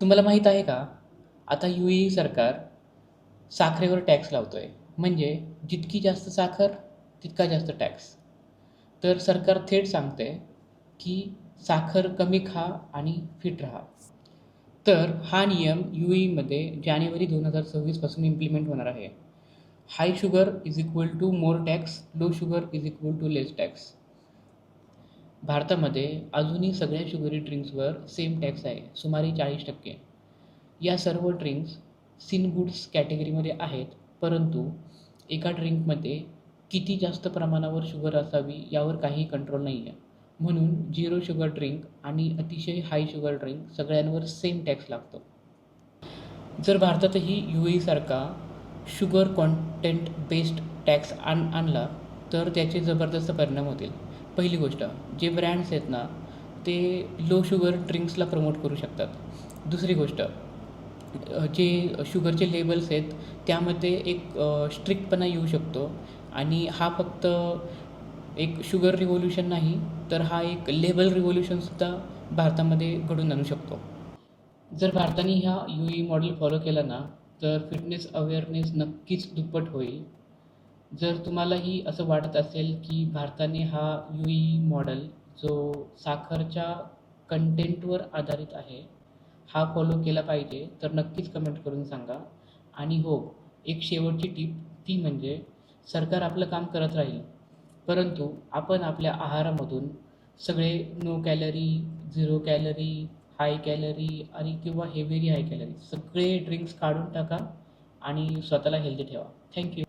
तुम्हाला माहीत आहे का? आता यू ए सरकार साखरेवर टॅक्स लावतो आहे म्हणजे जितकी जास्त साखर तितका जास्त टॅक्स. तर सरकार थेट सांगते की साखर कमी खा आणि फिट राहा. तर हा नियम यू ईमध्ये जानेवारी दोन हजार सव्वीसपासून इम्प्लिमेंट होणार आहे. High sugar is equal to more tax low sugar is equal to less tax भारतामध्ये अजूनही सगळ्या शुगरी ड्रिंक्सवर सेम टॅक्स आहे सुमारे चाळीस टक्के. या सर्व ड्रिंक्स सिन गुड्स कॅटेगरीमध्ये आहेत परंतु एका ड्रिंकमध्ये किती जास्त प्रमाणावर शुगर असावी यावर काही कंट्रोल नाही आहे म्हणून झिरो शुगर ड्रिंक आणि अतिशय हाय शुगर ड्रिंक सगळ्यांवर सेम टॅक्स लागतो. जर भारतातही यू एसारखा शुगर कॉन्टेंट बेस्ड टॅक्स आण आणला तर त्याचे जबरदस्त परिणाम होतील. पहिली गोष्ट जे ब्रँड्स आहेत ना ते लो शुगर ड्रिंक्सला प्रमोट करू शकतात. दुसरी गोष्ट जे शुगरचे लेबल्स आहेत त्यामध्ये एक स्ट्रिक्टपणा येऊ शकतो. आणि हा फक्त एक शुगर रिव्होल्युशन नाही तर हा एक लेबल रिव्होल्युशनसुद्धा भारतामध्ये घडून आणू शकतो. जर भारताने ह्या यू ई मॉडेल फॉलो केला ना तर फिटनेस अवेअरनेस नक्कीच दुप्पट होईल. जर तुम्हालाही असं वाटत असेल की भारताने हा यू ई मॉडेल जो साखरच्या कंटेंटवर आधारित आहे हा फॉलो केला पाहिजे तर नक्कीच कमेंट करून सांगा. आणि हो एक शेवटची टीप ती म्हणजे सरकार आपलं काम करत राहील. परंतु आपण आपल्या आहारामधून सगळे no calorie zero calorie high calorie आणि किंवा हेवेरी हाय कॅलरी सगळे ड्रिंक्स काढून टाका आणि स्वतःला हेल्दी ठेवा. थँक्यू